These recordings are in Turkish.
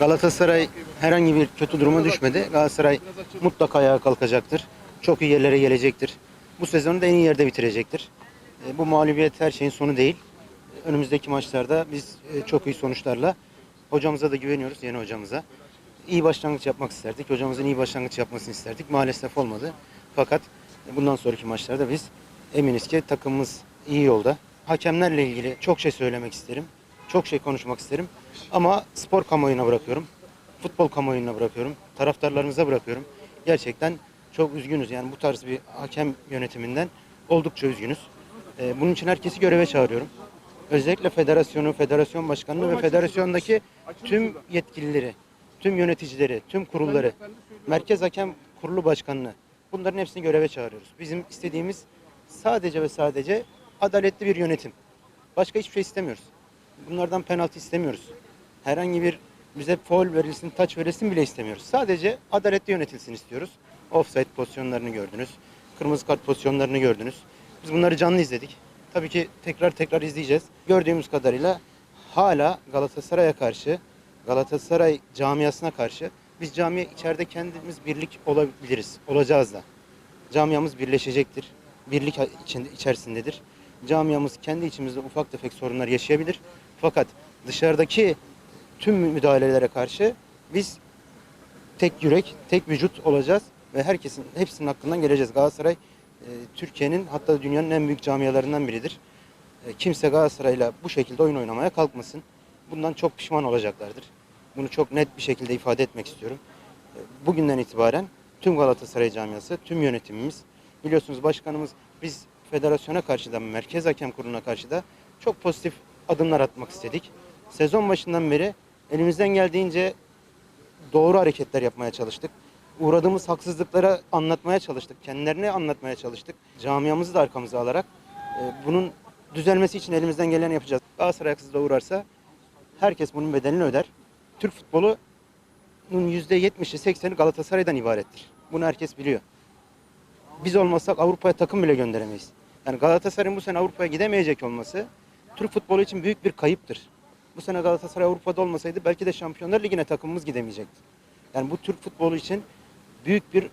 Galatasaray herhangi bir kötü duruma düşmedi. Galatasaray mutlaka ayağa kalkacaktır. Çok iyi yerlere gelecektir. Bu sezonu da en iyi yerde bitirecektir. E, Bu mağlubiyet her şeyin sonu değil. Önümüzdeki maçlarda biz e, çok iyi sonuçlarla hocamıza da güveniyoruz, yeni hocamıza. İyi başlangıç yapmak isterdik. Hocamızın iyi başlangıç yapmasını isterdik. Maalesef olmadı. Fakat bundan sonraki maçlarda biz eminiz ki takımımız iyi yolda. Hakemlerle ilgili çok şey söylemek isterim. Çok şey konuşmak isterim. Ama spor kamuoyuna bırakıyorum. Futbol kamuoyuna bırakıyorum. Taraftarlarımıza bırakıyorum. Gerçekten çok üzgünüz. Yani bu tarz bir hakem yönetiminden oldukça üzgünüz. Ee, bunun için herkesi göreve çağırıyorum. Özellikle federasyonu, federasyon başkanını ve federasyondaki tüm yetkilileri, tüm yöneticileri, tüm kurulları, Merkez Hakem Kurulu Başkanını bunların hepsini göreve çağırıyoruz. Bizim istediğimiz sadece ve sadece adaletli bir yönetim. Başka hiçbir şey istemiyoruz. Bunlardan penaltı istemiyoruz. Herhangi bir bize foul verilsin, taç verilsin bile istemiyoruz. Sadece adaletli yönetilsin istiyoruz. Offside pozisyonlarını gördünüz. Kırmızı kart pozisyonlarını gördünüz. Biz bunları canlı izledik. Tabii ki tekrar tekrar izleyeceğiz. Gördüğümüz kadarıyla hala Galatasaray'a karşı, Galatasaray camiasına karşı biz camiye içeride kendimiz birlik olabiliriz. Olacağız da. Camiamız birleşecektir. Birlik içinde, içerisindedir. Camiamız kendi içimizde ufak tefek sorunlar yaşayabilir. Fakat dışarıdaki tüm müdahalelere karşı biz tek yürek, tek vücut olacağız ve herkesin hepsinin hakkından geleceğiz. Galatasaray e, Türkiye'nin hatta dünyanın en büyük camialarından biridir. E, kimse Galatasaray'la bu şekilde oyun oynamaya kalkmasın. Bundan çok pişman olacaklardır. Bunu çok net bir şekilde ifade etmek istiyorum. E, Bugünden itibaren tüm Galatasaray camiası, tüm yönetimimiz, biliyorsunuz başkanımız biz federasyona karşı da, Merkez Hakem Kurulu'na karşı da çok pozitif adımlar atmak istedik. Sezon başından beri elimizden geldiğince doğru hareketler yapmaya çalıştık. Uğradığımız haksızlıklara anlatmaya çalıştık. Kendilerine anlatmaya çalıştık. Camiamızı da arkamıza alarak e, bunun düzelmesi için elimizden geleni yapacağız. Galatasaray haksızlığa uğrarsa herkes bunun bedelini öder. Türk futbolunun %70'i 80'i Galatasaray'dan ibarettir. Bunu herkes biliyor. Biz olmasak Avrupa'ya takım bile gönderemeyiz. Yani Galatasaray'ın bu sene Avrupa'ya gidemeyecek olması Türk futbolu için büyük bir kayıptır. Bu sene Galatasaray Avrupa'da olmasaydı belki de Şampiyonlar Ligi'ne takımımız gidemeyecekti. Yani bu Türk futbolu için büyük bir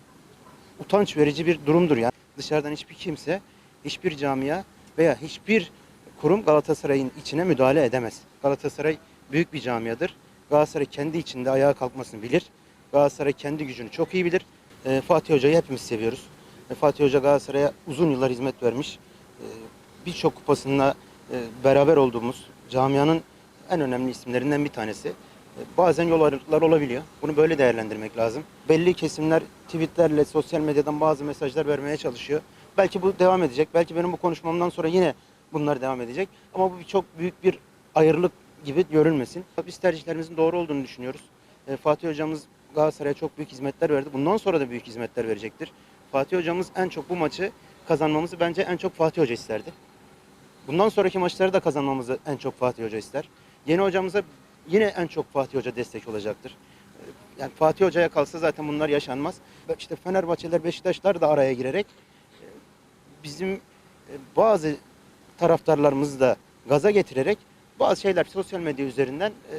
utanç verici bir durumdur. Yani dışarıdan hiçbir kimse, hiçbir camia veya hiçbir kurum Galatasaray'ın içine müdahale edemez. Galatasaray büyük bir camiadır. Galatasaray kendi içinde ayağa kalkmasını bilir. Galatasaray kendi gücünü çok iyi bilir. Ee, Fatih Hoca'yı hepimiz seviyoruz. Ee, Fatih Hoca Galatasaray'a uzun yıllar hizmet vermiş. Ee, Birçok kupasında e, beraber olduğumuz camianın en önemli isimlerinden bir tanesi. E, Bazen yol ayrılıklar olabiliyor. Bunu böyle değerlendirmek lazım. Belli kesimler tweetlerle, sosyal medyadan bazı mesajlar vermeye çalışıyor. Belki bu devam edecek. Belki benim bu konuşmamdan sonra yine bunlar devam edecek. Ama bu çok büyük bir ayrılık gibi görülmesin. Biz tercihlerimizin doğru olduğunu düşünüyoruz. E, Fatih hocamız Galatasaray'a çok büyük hizmetler verdi. Bundan sonra da büyük hizmetler verecektir. Fatih hocamız en çok bu maçı kazanmamızı bence en çok Fatih Hoca isterdi. Bundan sonraki maçları da kazanmamızı en çok Fatih Hoca ister. Yeni hocamıza yine en çok Fatih Hoca destek olacaktır. Ee, Yani Fatih Hoca'ya kalsa zaten bunlar yaşanmaz. İşte Fenerbahçeler, Beşiktaşlar da araya girerek e, bizim e, bazı taraftarlarımızı da gaza getirerek bazı şeyler sosyal medya üzerinden e,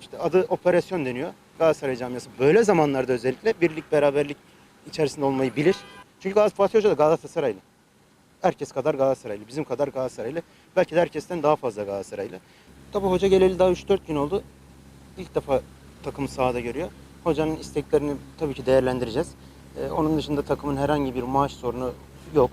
işte adı operasyon deniyor. Galatasaray camiası böyle zamanlarda özellikle birlik beraberlik içerisinde olmayı bilir. Çünkü Galatasaray Fatih Hoca da Galatasaraylı. Herkes kadar Galatasaraylı, bizim kadar Galatasaraylı. Belki de herkesten daha fazla Galatasaraylı. Tabii hoca geleli daha 3-4 gün oldu. İlk defa takımı sahada görüyor. Hocanın isteklerini tabii ki değerlendireceğiz. Ee, onun dışında takımın herhangi bir maaş sorunu yok.